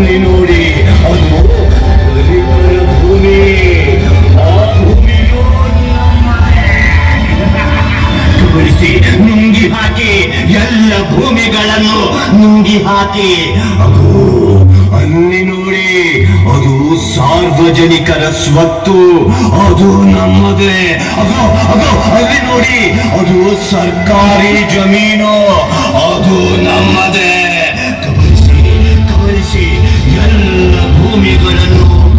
ಅಲ್ಲಿ ನೋಡಿ. ಅದು ಭೂಮಿ ನುಂಗಿ ಹಾಕಿ ಎಲ್ಲ ಭೂಮಿಗಳನ್ನು ನುಂಗಿ ಹಾಕಿ. ಅದು ಅಲ್ಲಿ ನೋಡಿ, ಅದು ಸಾರ್ವಜನಿಕರ ಸ್ವತ್ತು, ಅದು ನಮ್ಮದೇ. ಅದು ಅದು ಅಲ್ಲಿ ನೋಡಿ, ಅದು ಸರ್ಕಾರಿ ಜಮೀನು, ಅದು ನಮ್ಮದೇ. ಎಲ್ಲ ಭೂಮಿಗಳನ್ನು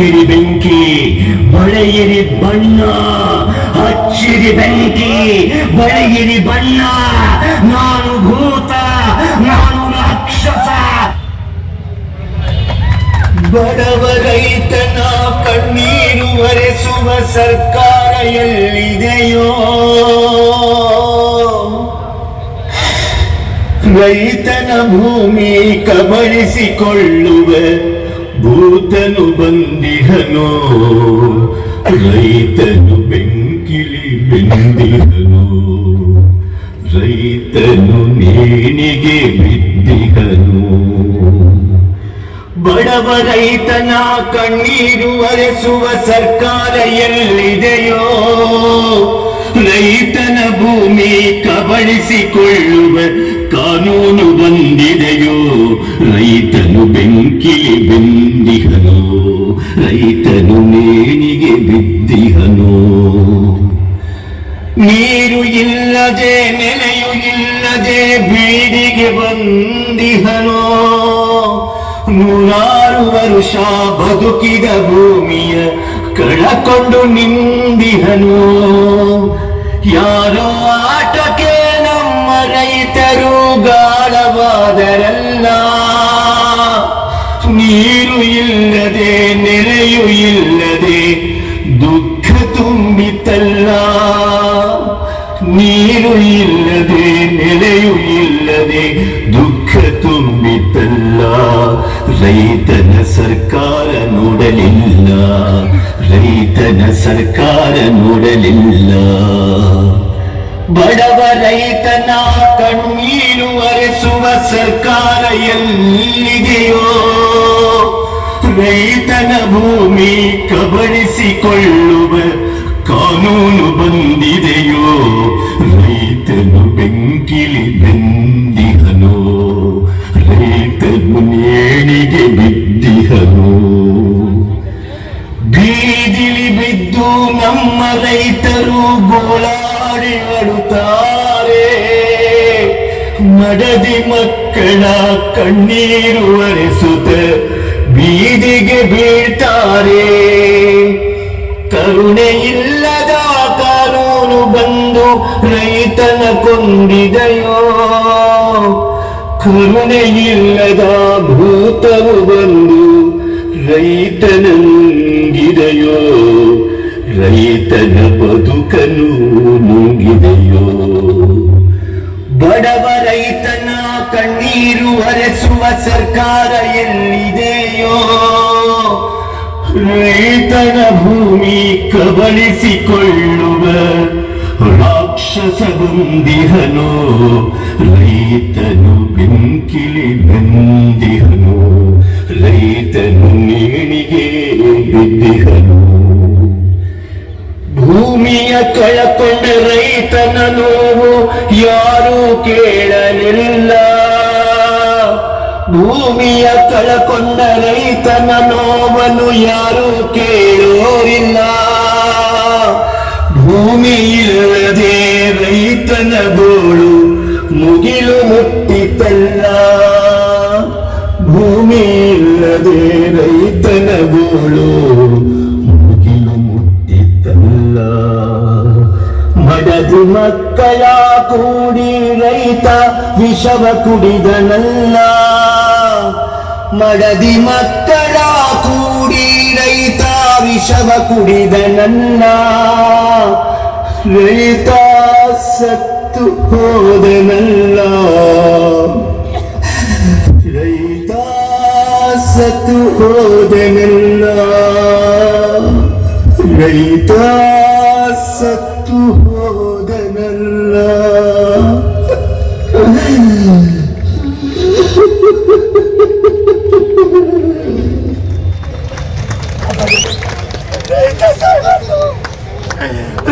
ಹಚ್ಚಿರಿ ಬೆಂಕಿ ಬಳೆಯಿರಿ ಬಣ್ಣ, ಹಚ್ಚಿರಿ ಬೆಂಕಿ, ಬಳೆಯಿರಿ ಬಣ್ಣ. ನಾನು ಭೂತ, ನಾನು ರಾಕ್ಷಸ. ಬಡವ ರೈತನ ಕಣ್ಣೀರು ಒರೆಸುವ ಸರ್ಕಾರ ಎಲ್ಲಿದೆಯೋ? ರೈತನ ಭೂಮಿ ಕಬಳಿಸಿಕೊಳ್ಳುವ ಭೂತನು ರೈತನು ಬೆಂಕಿಲಿ ಬೆಂದಿಹನು ರೈತನು ನೇಣಿಗೆ ಬಿದ್ದಿಹನು ಬಡವ ರೈತನ ಕಣ್ಣೀರು ಅರೆಸುವ ಸರ್ಕಾರ ಎಲ್ಲಿದೆಯೋ? ರೈತನ ಭೂಮಿ ಕಬಳಿಸಿಕೊಳ್ಳುವ ಕಾನೂನು ಬಂದಿದೆಯೋ? ರೈತನು ಬೆಂಕಿಲಿ ಬೆಂದಿಹನು? ರೈತನು ನೇಣಿಗೆ ಬಿದ್ದಿಹನು? ನೀರು ಇಲ್ಲದೆ, ನೆಲೆಯು ಇಲ್ಲದೆ ಬೀದಿಗೆ ಬಂದಿಹನೋ? ನೂರಾರು ವರುಷ ಬದುಕಿದ ಭೂಮಿಯ ಕಳಕೊಂಡು ನಿಂದಿಹನು? ಯಾರೋ ಆಟಕ್ಕೆ ನಮ್ಮ ರೈತರು ಗಾಳವಾದರಲ್ಲ ನೀರು ಇಲ್ಲದೆ ನೆಲೆಯು ಇಲ್ಲದೆ ದುಃಖ ತುಂಬಿತಲ್ಲ ನೀರು ಇಲ್ಲದೆ ನೆಲೆಯು ಇಲ್ಲದೆ ದುಃಖ ತುಂಬ ರೈತನ ಸರ್ಕಾರ ನೋಡಲಿಲ್ಲ ರೈತನ ಸರ್ಕಾರ ನೋಡಲಿಲ್ಲ ಬಡವ ರೈತನ ಕಣ್ಣೀರು ಒರೆಸುವ ಸರ್ಕಾರ ಎಲ್ಲಿದೆಯೋ ರೈತನ ಭೂಮಿ ಕಬಳಿಸಿಕೊಳ್ಳುವ ಕಾನೂನು ಬಂದಿದೆಯೋ? ರೈತನು ಬೆಂಕಿಲಿ ಬೆಂದಿಹನು ಮಡದಿ ಮಕ್ಕಳ ಕಣ್ಣೀರು ಒರೆಸುತ್ತ ಬೀದಿಗೆ ಬೀಳ್ತಾರೆ. ಕರುಣೆ ಇಲ್ಲದ ಕಾನೂನು ಬಂದು ರೈತನ ಕೊಂಡಿದೆಯೋ ಕರುಣೆ ಇಲ್ಲದ ಭೂತವು ಬಂದು ರೈತನಂಗಿದೆಯೋ. ರೈತನ ಬದುಕನು ನುಂಗಿದೆಯೋ. ಬಡವ ರೈತನ ಕಣ್ಣೀರು ಹರಿಸುವ ಸರ್ಕಾರ ಎಲ್ಲಿದೆಯೋ? ರೈತನ ಭೂಮಿ ಕಬಳಿಸಿಕೊಳ್ಳುವ ರಾಕ್ಷಸ ಬಂದಿಹನು? ರೈತನು ಬೆಂಕಿಲಿ ಬಂದಿಹನು ರೈತನು ನೇಣಿಗೆ ಬಿದ್ದಿಹನು? ಭೂಮಿಯ ಕಳಕೊಂಡ ರೈತನ ನೋವು ಯಾರೂ ಕೇಳಲಿಲ್ಲ. ಭೂಮಿಯ ಕಳಕೊಂಡ ರೈತನ ನೋವನ್ನು ಯಾರೂ ಕೇಳೋರಿಲ್ಲ. ಭೂಮಿ ಇಲ್ಲದೆ ರೈತನ ಬೋಳು ಮುಗಿಲು ಮುಟ್ಟಿತಲ್ಲ. ಭೂಮಿ ಇಲ್ಲದೆ ರೈತನ ಗೋಳು ಮಕ್ಕಳ ಕೂಡಿ ರೈತ ವಿಷವ ಕುಡಿದನಲ್ಲ ಮಡದಿ ಮಕ್ಕಳ ಕೂಡಿ ರೈತ ವಿಷವ ಕುಡಿದನನ್ನ ರೈತ ಸತ್ತು ಹೋದನಲ್ಲ ರೈತ ಸತ್ತು ಹೋದನಲ್ಲ ರೈತ ಸತ್ತು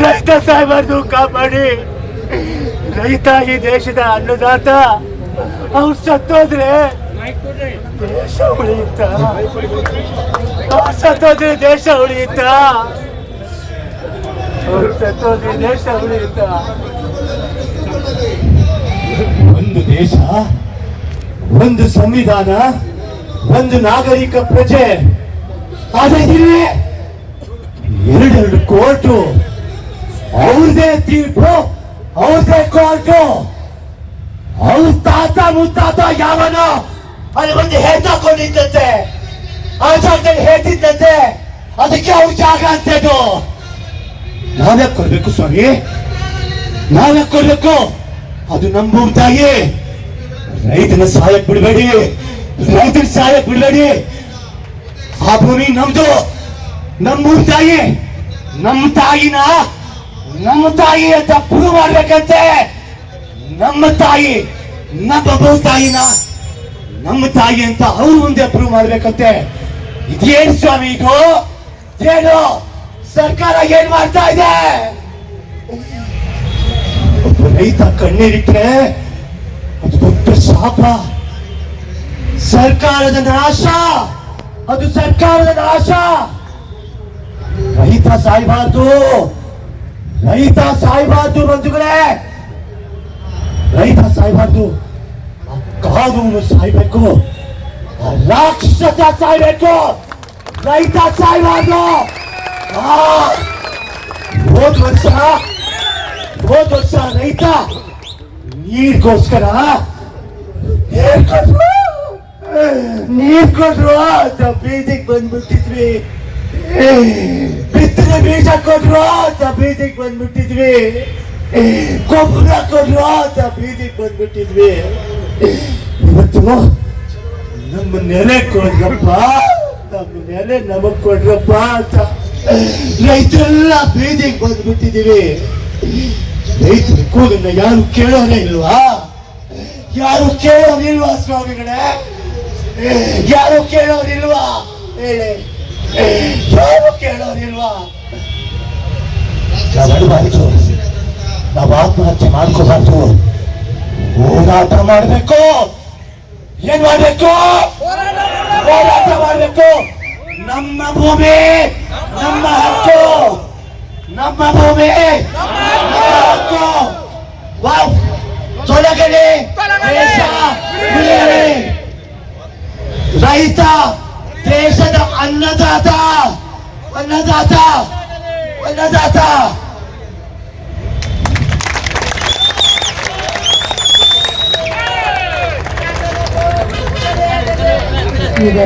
ರೈತ ಸಾಯ್ಬಾರ್ದು ಕಾಪಾಡಿ. ರೈತ ಈ ದೇಶದ ಅನ್ನದಾತ. ಅವ್ರು ಸತ್ತೋದ್ರೆ ದೇಶ ಉಳಿಯುತ್ತ? ಅವ್ರು ಸತ್ತೋದ್ರೆ ದೇಶ ಉಳಿಯುತ್ತ? ಅವ್ರು ಸತ್ತೋದ್ರೆ ದೇಶ ಉಳಿಯುತ್ತ? ಒಂದು ದೇಶ ಒಂದು ಸಂವಿಧಾನ, ಒಂದು ನಾಗರಿಕ ಪ್ರಜೆ. ಆದ್ರೆ ಇಲ್ಲಿ ಎರಡೆರಡು ಕೋರ್ಟು. ಅವ್ರದೇ ತೀರ್ಪು, ಅವ್ರದೇ ಕೋರ್ಟು. ಅವ್ರ ತಾತ ಮುತ್ತಾತ ಯಾವನ ಅಲ್ಲಿ ಒಂದು ಹೇಳ್ತಾಕೊಂಡಿದ್ದಂತೆ ಆ ಜಾಗದಲ್ಲಿ ಹೇಳ್ತಿದ್ದಂತೆ. ಅದಕ್ಕೆ ಅವ್ರ ಜಾಗ ಅಂತದ್ದು ನಾವೇ ಕೊಡ್ಬೇಕು ಸ್ವಾಮಿ? ನಾವೇ ಕೊಡ್ಬೇಕು? ಅದು ತಾಯಿ ರೈತನ ಸಹಾಯಕ್ ಬಿಡಬೇಡಿ. ರೈತನ ಸಹಾಯಕ್ ಬಿಡಬೇಡಿ. ಆ ಭೂಮಿ ನಮ್ದು ನಮ್ಮ ಭೂಮಿ ತಾಯಿ ನಮ್ಮ ತಾಯಿನ ನಮ್ಮ ತಾಯಿ ಅಂತ ಪ್ರೂವ್ ಮಾಡ್ಬೇಕಂತೆ. ನಮ್ಮ ತಾಯಿ, ನಮ್ಮ ಬಹು ತಾಯಿನ, ನಮ್ಮ ತಾಯಿ ಅಂತ ಅವ್ರ ಮುಂದೆ ಪ್ರೂವ್ ಮಾಡ್ಬೇಕಂತೆ. ಇದೇನ್ ಸ್ವಾಮಿ ಇದು? ಏನು? ಸರ್ಕಾರ ಏನ್ ಮಾಡ್ತಾ ಇದೆ? ರೈತ ಕಣ್ಣೀರಿಟ್ರೆ ಶಾಪ ಸರ್ಕಾರದ ನಾಶ. ಅದು ಸರ್ಕಾರದ ನಾಶ. ರೈತ ಸಾಯ್ಬಾರ್ದು. ರೈತ ಸಾಯ್ಬಾರ್ದು ಬಂಧುಗಳೇ. ರೈತ ಸಾಯ್ಬಾರ್ದು. ಕಾನೂನು ಸಾಯ್ಬೇಕು. ರಾಕ್ಷಸ ಸಾಯ್ಬೇಕು. ರೈತ ಸಾಯ್ಬಾರ್ದು. ಹೋದ್ ವರ್ಷ ಹೋದ್ ವರ್ಷ ರೈತ ನೀರ್ಗೋಸ್ಕರ ನೀರ್ ಕೊಟ್ರು ನೀರ್ ಕೊಟ್ರು ಅಂತ ಬೀದಿಗೆ ಬಂದ್ಬಿಟ್ಟಿದ್ವಿ. ಬಿತ್ತನೆ ಬೀಜ ಕೊಟ್ರು ಅಂತ ಬೀದಿಗೆ ಬಂದ್ಬಿಟ್ಟಿದ್ವಿ. ಗೊಬ್ಬರ ಕೊಟ್ರು ಅಂತ ಬೀದಿಗೆ ಬಂದ್ಬಿಟ್ಟಿದ್ವಿ. ಇವತ್ತು ನಮ್ಮ ನೆಲೆ ಕೊಡ್ರಪ್ಪ, ನಮ್ಮ ನೆಲೆ ನಮಗ್ ಕೊಡ್ರಪ್ಪ ಅಂತ. ರೈತರೆಲ್ಲ ಬೀದಿಗೆ ಬಂದ್ಬಿಟ್ಟಿದೀವಿ ರೈತರ ಕೂಗನ್ನ ಯಾರು ಕೇಳೋರೇ ಇಲ್ವಾ? ಯಾರು ಕೇಳೋರಿಲ್ವಾ ಸ್ವಾಮಿಗಳೇ? ಯಾರು ಕೇಳೋರಿಲ್ವಾ? ಹೇಳಿ. ಯಾರು ಕೇಳೋರಿಲ್ವಾ? ನಾವು ಅಡಬಾರ್ದು ನಾವು ಆತ್ಮಹತ್ಯೆ ಮಾಡ್ಕೋಬಾರ್ದು. ಹೋರಾಟ ಮಾಡಬೇಕು. ಏನ್ ಮಾಡ್ಬೇಕು? ಹೋರಾಟ ಮಾಡಬೇಕು. ನಮ್ಮ ಭೂಮಿ, ನಮ್ಮ ಹಕ್ಕು. ನಮ್ಮ ಭೂಮಿ, ನಮ್ಮ ಹಕ್ಕು. ವಾವ್. ತೊಲಗಲಿ ರೈತ ದೇಶದ ಅನ್ನದಾತ ಅನ್ನದಾತ ಅನ್ನದಾತ.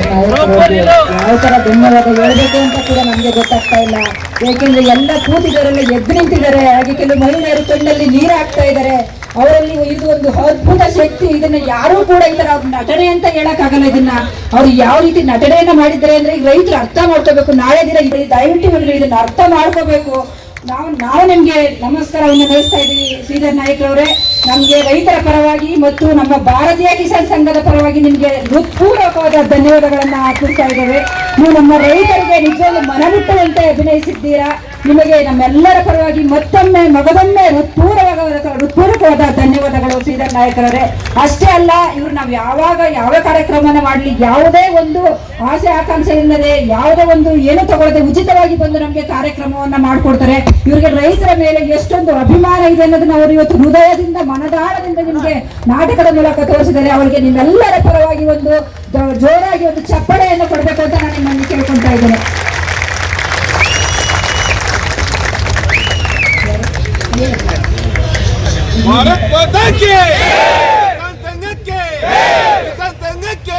ಯಾವ ತರ ಧನ್ಯವಾದ ಹೇಳ್ಬೇಕು ಅಂತ ಕೂಡ ನಮ್ಗೆ ಗೊತ್ತಾಗ್ತಾ ಇಲ್ಲ. ಯಾಕೆಂದ್ರೆ ಎಲ್ಲ ಕೂತಿದಾರೆಲ್ಲ ಎದ್ದು ನಿಂತಿದ್ದಾರೆ. ಹಾಗೆ ಕೆಲವು ಮಹಿಳೆಯರು ಕಣ್ಣಲ್ಲಿ ನೀರು ಹಾಕ್ತಾ ಇದ್ದಾರೆ. ಅವರಲ್ಲಿ ಇದು ಒಂದು ಅದ್ಭುತ ಶಕ್ತಿ. ಇದನ್ನ ಯಾರೂ ಕೂಡ ಈ ತರ ನಟನೆ ಅಂತ ಹೇಳಕ್ಕಾಗಲ್ಲ ಇದನ್ನ. ಅವ್ರು ಯಾವ ರೀತಿ ನಟನೆಯನ್ನ ಮಾಡಿದ್ದಾರೆ ಅಂದ್ರೆ ರೈತರು ಅರ್ಥ ಮಾಡ್ಕೋಬೇಕು. ನಾಳೆ ದಿನ ದಯವಿಟ್ಟು ಇದನ್ನ ಅರ್ಥ ಮಾಡ್ಕೋಬೇಕು. ನಾವು ನಾವು ನಿಮಗೆ ನಮಸ್ಕಾರವನ್ನು ನಡೆಸ್ತಾ ಇದ್ದೀವಿ ಶ್ರೀಧರ್ ಅವರೇ. ನಮಗೆ ರೈತರ ಪರವಾಗಿ ಮತ್ತು ನಮ್ಮ ಭಾರತೀಯ ಕಿಸಾನ್ ಸಂಘದ ಪರವಾಗಿ ನಿಮಗೆ ಹೃತ್ಪೂರ್ವಕವಾದ ಧನ್ಯವಾದಗಳನ್ನ ಅರ್ಪಿಸ್ತಾ ಇದ್ದೇವೆ. ನೀವು ನಮ್ಮ ರೈತರಿಗೆ ನಿಜವಾಗ್ಲೂ ಮನಮುಟ್ಟದಂತೆ ಅಭಿನಯಿಸಿದ್ದೀರಾ? ನಿಮಗೆ ನಮ್ಮೆಲ್ಲರ ಪರವಾಗಿ ಮತ್ತೊಮ್ಮೆ, ಮಗದೊಮ್ಮೆ ಹೃತ್ಪೂರ್ವಕವಾದ ಹೃತ್ಪೂರ್ವಕವಾದ ಧನ್ಯವಾದಗಳು ಶ್ರೀಧರ್ ನಾಯಕರವರೇ ಅಷ್ಟೇ ಅಲ್ಲ, ಇವ್ರು ನಾವು ಯಾವಾಗ ಯಾವ ಕಾರ್ಯಕ್ರಮನ ಮಾಡಲಿ, ಯಾವುದೇ ಒಂದು ಆಸೆ ಆಕಾಂಕ್ಷೆ ಇಲ್ಲದೆ ಯಾವುದೋ ಒಂದು ಏನು ತಗೊಳ್ಳದೆ ಉಚಿತವಾಗಿ ಬಂದು ನಮಗೆ ಕಾರ್ಯಕ್ರಮವನ್ನ ಮಾಡಿಕೊಡ್ತಾರೆ. ಇವರಿಗೆ ರೈತರ ಮೇಲೆ ಎಷ್ಟೊಂದು ಅಭಿಮಾನ ಇದೆ ಅನ್ನೋದನ್ನ ಅವರು ಇವತ್ತು ಹೃದಯದಿಂದ, ಮನದಾಳದಿಂದ ನಿಮಗೆ ನಾಟಕದ ಮೂಲಕ ತೋರಿಸಿದ್ದಾರೆ. ಅವರಿಗೆ ನಿಮ್ಮೆಲ್ಲರ ಪರವಾಗಿ ಒಂದು ಜೋರಾಗಿ ಒಂದು ಚಪ್ಪಳೆಯನ್ನು ಕೊಡಬೇಕು ಅಂತ ನಾನು ನಿಮ್ಮನ್ನು ಕೇಳ್ಕೊಳ್ತಾ ಇದ್ದೇನೆ ಕಿಸಾನ್ ಸಂಘಕ್ಕೆ ಕಿಸಾನ್ ಸಂಘಕ್ಕೆ